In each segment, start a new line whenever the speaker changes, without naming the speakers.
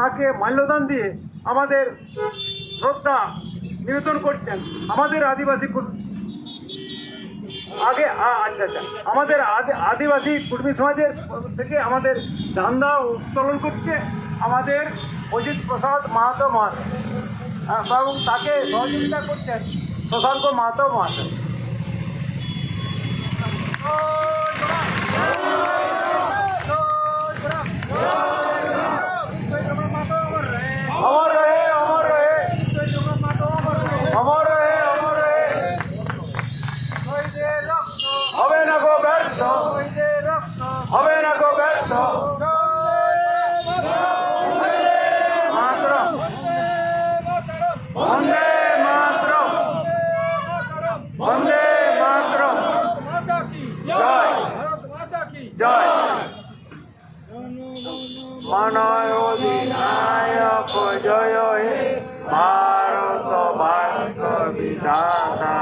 তাকে মাল্যদান দিয়ে আমাদের শ্রদ্ধা নিবেদন করছেন আমাদের আদিবাসী আগে আচ্ছা আচ্ছা। আমাদের আদিবাসী কুর্মী সমাজের থেকে আমাদের ধান্দা উত্তোলন করছে আমাদের অজিত প্রসাদ মাহাতো মহাশয়। এবং তাকে সহযোগিতা করছেন শশাঙ্ক মাহাতো মহাশয় অমর রহে অমর রহে অমর রহে অমর রহে হবে না গো ব্যর্থ হবে না গো ব্যর্থ মাতরম বন্দে মাতরম বন্দে মাতরম জয় জয় মনয় অধিনায়ক জয় হে ভারত ভাগ্য বিধাতা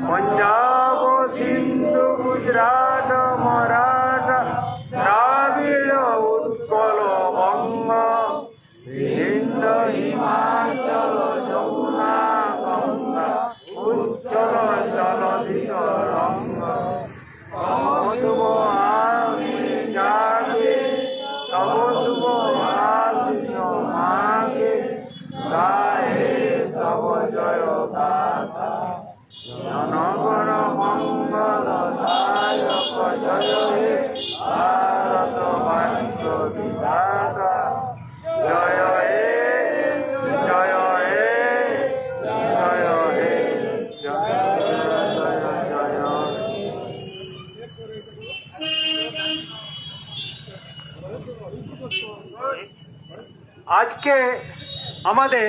পঞ্জাব সিন্ধু গুজরাট গাথা জনগণ মঙ্গল দায়ক জয় জয় হে জয় হে জয় হে জয় জয় আজকে আমাদের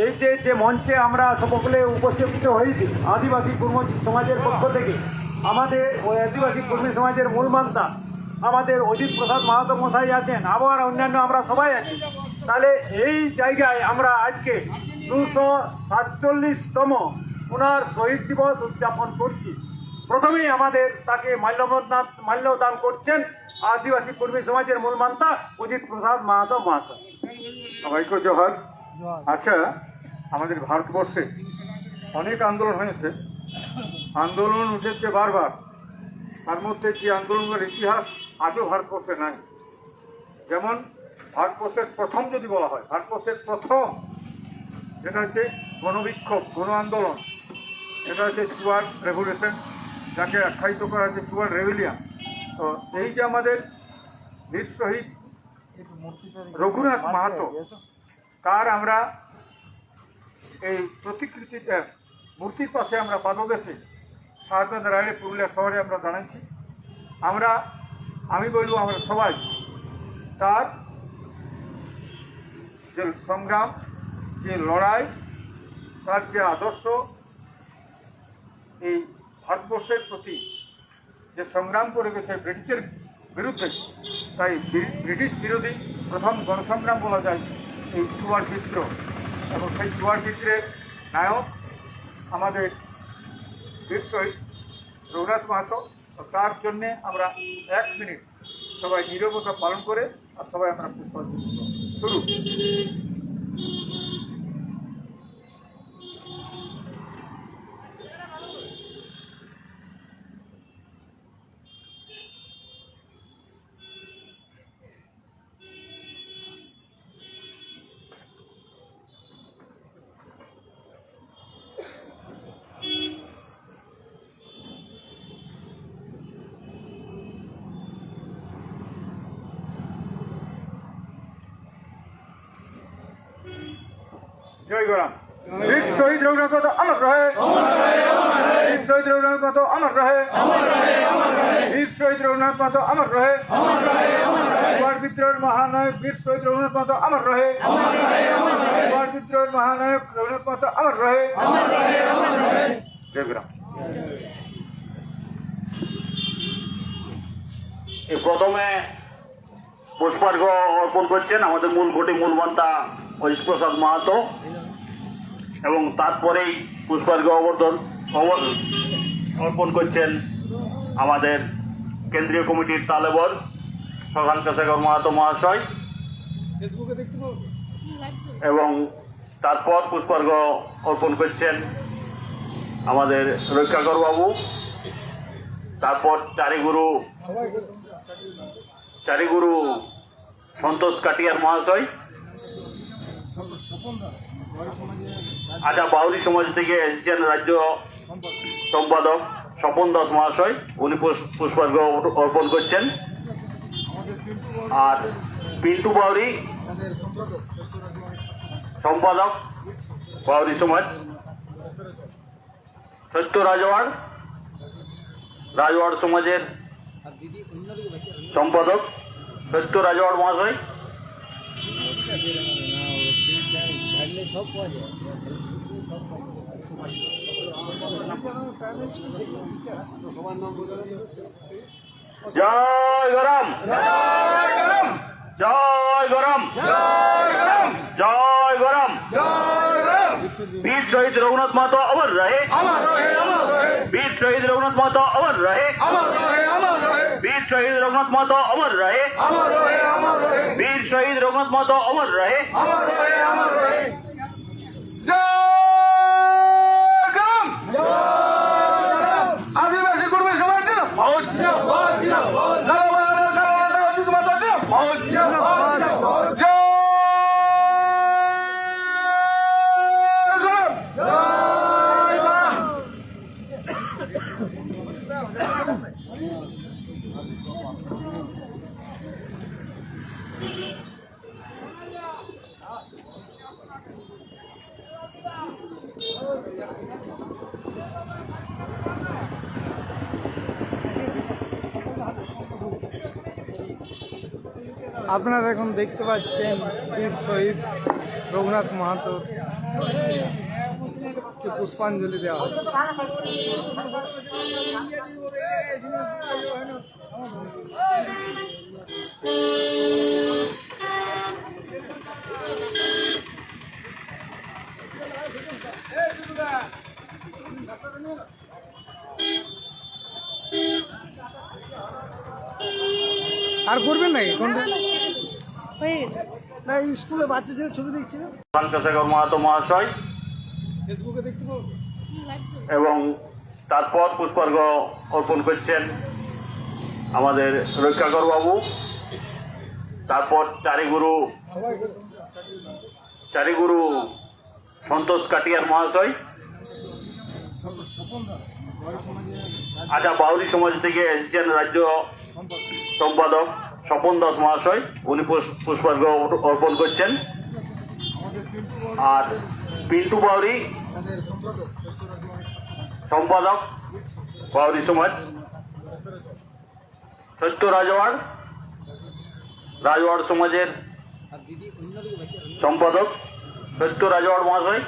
এই যে যে মঞ্চে আমরা সকলে উপস্থিত হয়েছি, আদিবাসী কর্মী সমাজের পক্ষ থেকে, আমাদের ওই আদিবাসী কর্মী সমাজের মূল মান্তা আমাদের অজিত প্রসাদ মাহাতো মশাই আছেন, আবার অন্যান্য আমরা সবাই আছি। তাহলে এই জায়গায় আমরা আজকে দুশো সাতচল্লিশতম ওনার শহীদ দিবস উদযাপন করছি। প্রথমেই আমাদের তাকে মাল্যবদান মাল্যদান করছেন আদিবাসী কর্মী সমাজের মূল মান্তা অজিত প্রসাদ মাহাতো মহাশয়।
সবাইকে জোহার। আচ্ছা আমাদের ভারতবর্ষে অনেক আন্দোলন হয়েছে। আন্দোলন উঠেছে বারবার। তার মধ্যে যে আন্দোলনের ইতিহাস আজও ভারতবর্ষে নাই? যেমন ভারতবর্ষের প্রথম যদি বলা হয় ভারতবর্ষের প্রথম যেটা হচ্ছে গণবিক্ষোভ গণ আন্দোলন এটা হচ্ছে সুয়ার রেভলিউশন যাকে আখ্যায়িত করা হচ্ছে চুয়ার রেভিলিয়ান। তো এই যে আমাদের বীর শহীদ রঘুনাথ মাহাতো তার আমরা এই প্রতিকৃতি মূর্তির পাশে আমরা পাদবেশে সাহায্য রায়লে পুরুলিয়া শহরে আমরা দাঁড়াচ্ছি আমরা, আমি বলব আমরা সবাই, তার যে সংগ্রাম, যে লড়াই, তার যে আদর্শ, এই ভারতবর্ষের প্রতি যে সংগ্রাম করে গেছে ব্রিটিশের বিরুদ্ধে, তাই ব্রি- ব্রিটিশ বিরোধী প্রথম গণসংগ্রাম বলা যায়। এই চুয়ার চিত্র এবং সেই চুয়ার চিত্রের নায়ক আমাদের বিশ্বই রঘুনাথ মাহাতো তার জন্যে আমরা এক মিনিট সবাই নীরবতা পালন করে আর সবাই আমরা পুষ্পাঞ্জলি। শুরু জয় গোরাম। বীর শহীদ রঘুনাথ মাহাতো অমর রহে। বীর শহীদ রঘুনাথ মাহাতো অমর রহে। বীর শহীদ রঘুনাথ মাহাতো অমর রহে। চুয়ার বিদ্রোহের মহানায়ক বীর শহীদ রঘুনাথ মাহাতো অমর রহে। চুয়ার বিদ্রোহের মহানায়ক রঘুনাথ মাহাতো অমর রহে। জয় গোরাম।
প্রথমে পুষ্পার্ঘ অর্পণ করছেন আমাদের মূল ঘটি মূল মন্তা অজিত প্রসাদ মাহাতো। এবং তারপরেই পুষ্পার্ঘ অবর্ধন অব- অর্পণ করছেন আমাদের কেন্দ্রীয় কমিটির তালেবর প্রধান শেখর মাহাতো মহাশয়। এবং তারপর পুষ্পার্ঘ অর্পণ করছেন আমাদের রক্ষাকর বাবু। তারপর চারিগুরু চারিগুরু সন্তোষ কাটিয়ার মহাশয়। আচ্ছা বাউরি সমাজ থেকে এসেছেন রাজ্য সম্পাদক স্বপন দাস মহাশয়। উনি পুষ- পুষ্পার্ঘ অর্পণ করছেন। আর পিন্টু বাউরি সম্পাদক বাউরি সমাজ। সত্য রাজওয়াড় রাজওয়াড় সমাজের সম্পাদক সত্য রাজওয়াড় মহাশয়। সব পাওয়া যায়। সবার নাম জয় গরম। জয় গরম। জয় গরম। জয় গরম বীর শহীদ রঘুনাথ মাতো অমর রহে। বীর শহীদ রঘুনাথ মাতো অমর রহে। বীর শহীদ রঘুনাথ মাতো অমর রহে। বীর শহীদ
রঘুনাথ মাতো অমর
রহে।
আপনারা এখন দেখতে পাচ্ছেন বীর শহীদ রঘুনাথ মাহাতো। পুষ্পাঞ্জলি দেওয়া আর করবেন নাকি? কোনটা
হয়ে গেছে।
না স্কুলে বাচ্চা ছেলে ছবি দেখছি না
মহাশয়। এবং তারপর পুষ্পার্ঘ অর্পণ করছেন আমাদের রক্ষাকর বাবু, তারপর চারিগুরু চারিগুরু সন্তোষ কাটিয়ার মহাশয় আচ্ছা বাউরি সমাজ থেকে এসেছেন রাজ্য সম্পাদক স্বপন দাস মহাশয়, উনি পুষ- পুষ্পার্ঘ অর্পণ করছেন। আর পিন্টু বাউরি সম্পাদক বাউরি সমাজ। সত্য রাজওয়াড় রাজওয়াড় সমাজের সম্পাদক সত্য রাজওয়াড় মহাশয়।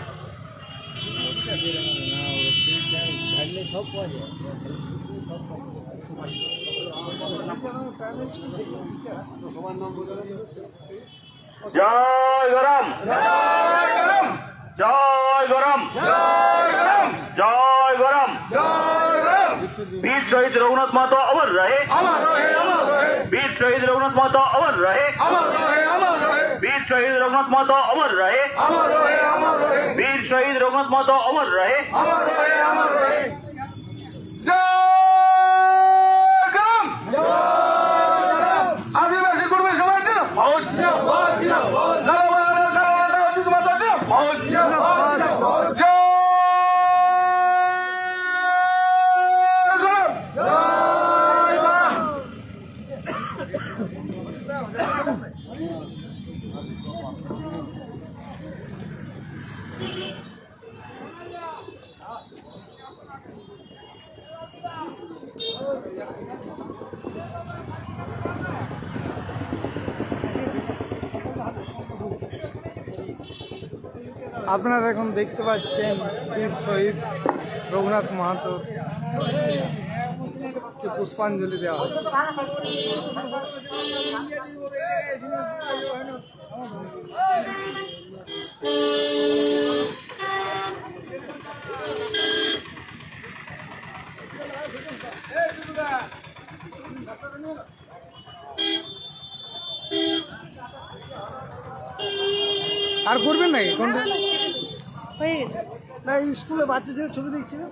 জয় গরম জয় গরম জয় গরম वीर शहीद रघुनाथ माता अमर रहे वीर शहीद रघुनाथ माता अमर रहे वीर शहीद रघुनाथ माता अमर रहे वीर शहीद रघुनाथ माता अमर रहे
আপনারা এখন দেখতে পাচ্ছেন বীর শহীদ রঘুনাথ মাহাতো পুষ্পাঞ্জলি দেওয়া হচ্ছে।
আর করবেন নাকি? কোনটা?
হয়ে গেছে।
না স্কুলে বাচ্চা ছেলে ছবি দেখছি না